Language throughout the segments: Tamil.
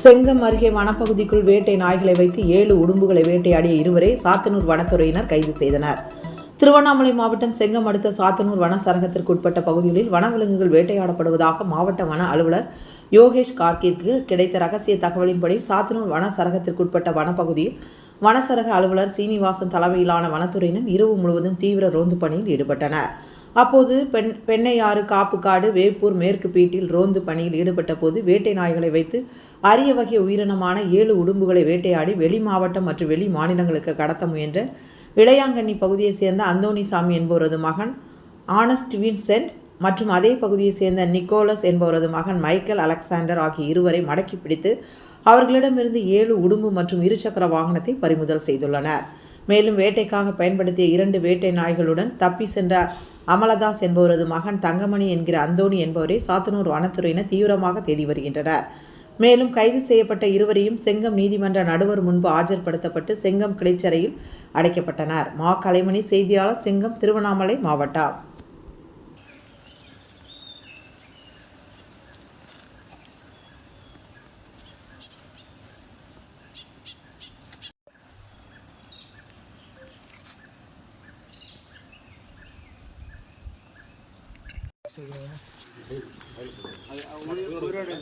செங்கம் அருகே வனப்பகுதிக்குள் வேட்டை நாய்களை வைத்து ஏழு உடும்புகளை வேட்டையாடிய இருவரை சாத்தனூர் வனத்துறையினர் கைது செய்தனர். திருவண்ணாமலை மாவட்டம் செங்கம் அடுத்த சாத்தனூர் வன சரகத்திற்கு உட்பட்ட பகுதிகளில் வனவிலங்குகள் வேட்டையாடப்படுவதாக மாவட்ட வன அலுவலர் யோகேஷ் கார்கிற்கு கிடைத்த ரகசிய தகவலின்படி சாத்தனூர் வன சரகத்திற்குட்பட்ட வனப்பகுதியில் வனசரக அலுவலர் சீனிவாசன் தலைமையிலான வனத்துறையினர் இரவு முழுவதும் தீவிர ரோந்து பணியில் ஈடுபட்டனர். அப்போது பெண் பெண்ணையாறு காப்புக்காடு வேப்பூர் மேற்கு பீட்டில் ரோந்து பணியில் ஈடுபட்ட போது வேட்டை நாய்களை வைத்து அரிய வகை உயிரினமான ஏழு உடும்புகளை வேட்டையாடி வெளி மாவட்டம் மற்றும் வெளி மாநிலங்களுக்கு கடத்த முயன்ற இளையாங்கண்ணி பகுதியைச் சேர்ந்த அந்தோனிசாமி என்பவரது மகன் ஆனஸ்ட் வின்சென்ட் மற்றும் அதே பகுதியைச் சேர்ந்த நிக்கோலஸ் என்பவரது மகன் மைக்கேல் அலெக்சாண்டர் ஆகிய இருவரை மடக்கி பிடித்து அவர்களிடமிருந்து ஏழு உடும்பு மற்றும் இருசக்கர வாகனத்தை பறிமுதல் செய்துள்ளனர். மேலும் வேட்டைக்காக பயன்படுத்திய இரண்டு வேட்டை நாய்களுடன் தப்பி சென்ற அமலதாஸ் என்பவரது மகன் தங்கமணி என்கிற அந்தோணி என்பவரை சாத்தனூர் வனத்துறையினர் தீவிரமாக தேடி வருகின்றனர். மேலும் கைது செய்யப்பட்ட இருவரையும் செங்கம் நீதிமன்ற நடுவர் முன்பு ஆஜர்படுத்தப்பட்டு செங்கம் கிளைச்சறையில் அடைக்கப்பட்டனர். மா கலைமணி செய்தியாளர் செங்கம் திருவண்ணாமலை மாவட்டம்.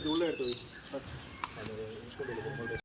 ഉള്ള എടുത്തു